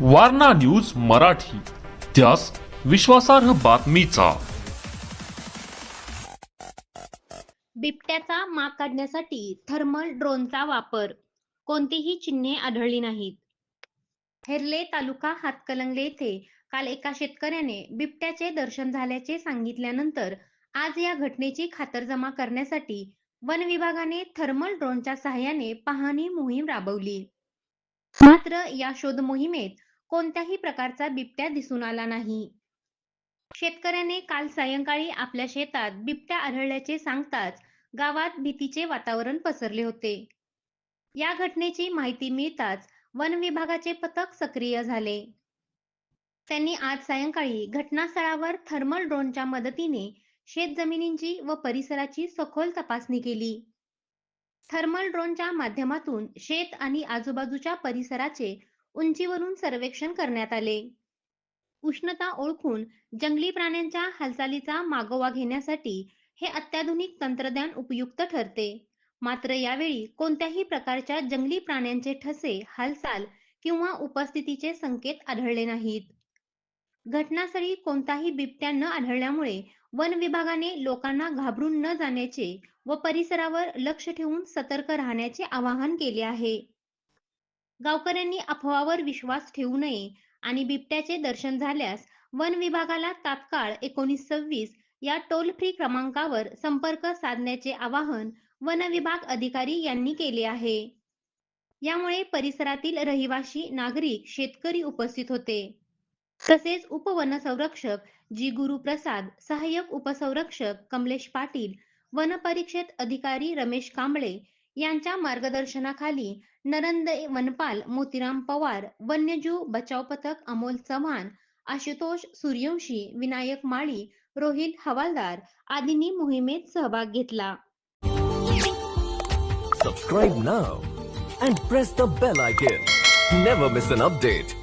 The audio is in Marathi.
वारणा न्यूज मराठी. त्यास विश्वासार्ह बातमीचा. बिबट्याचा माग काढण्यासाठी थर्मल ड्रोनचा वापर. कोणतीही चिन्हे आढळली नाहीत. हेर्ले तालुका हातकलंगले येथे काल एका शेतकऱ्याने बिबट्याचे दर्शन झाल्याचे सांगितल्यानंतर आज या घटनेची खातरजमा करण्यासाठी वन विभागाने थर्मल ड्रोनच्या सहाय्याने पाहणी मोहीम राबवली. मात्र या शोध मोहिमेत कोणत्याही प्रकारचा बिबट्या दिसून आला नाही. शेतकऱ्याने काल सायंकाळी आपल्या शेतात बिबट्या आढळल्याचे सांगताच गावात भीतीचे वातावरण पसरले होते. या घटनेची माहिती मिळताच वन विभागाचे पथक सक्रिय झाले. त्यांनी आज सायंकाळी घटनास्थळावर थर्मल ड्रोनच्या मदतीने शेत जमिनींची व परिसराची सखोल तपासणी केली. थर्मल ड्रोनच्या माध्यमातून शेत आणि आजूबाजूच्या परिसराचे उंचीवरून सर्वेक्षण करण्यात आले. उष्णता ओळखून जंगली प्राण्यांच्या हालचालीचा मागोवा घेण्यासाठी हे अत्याधुनिक तंत्रज्ञान उपयुक्त ठरते. मात्र यावेळी कोणत्याही प्रकारच्या जंगली प्राण्यांचे ठसे हालचाल किंवा उपस्थितीचे संकेत आढळले नाहीत. घटनास्थळी कोणताही बिबट्या न आढळल्यामुळे वन विभागाने लोकांना घाबरून न जाण्याचे व परिसरावर लक्ष ठेवून सतर्क राहण्याचे आवाहन केले आहे. गावकऱ्यांनी अफवावर विश्वास ठेवू नये आणि बिबट्याचे दर्शन झाल्यास वन विभागाला तात्काळ एकोणीस सव्वीस या टोल फ्री क्रमांकावर संपर्क साधण्याचे आवाहन वन विभाग अधिकारी यांनी केले आहे. यामुळे परिसरातील रहिवासी नागरिक शेतकरी उपस्थित होते. तसेच उपवनसंरक्षक जी. गुरुप्रसाद सहाय्यक उपसंरक्षक कमलेश पाटील वनपरिक्षेत अधिकारी रमेश कांबळे यांच्या मार्गदर्शनाखाली नरंद वनपाल मोतीराम पवार वन्यजीव बचाव पथक अमोल चव्हाण आशुतोष सूर्यवंशी विनायक माळी रोहित हवालदार आदींनी मोहिमेत सहभाग घेतला. Subscribe now and press the bell icon never miss an update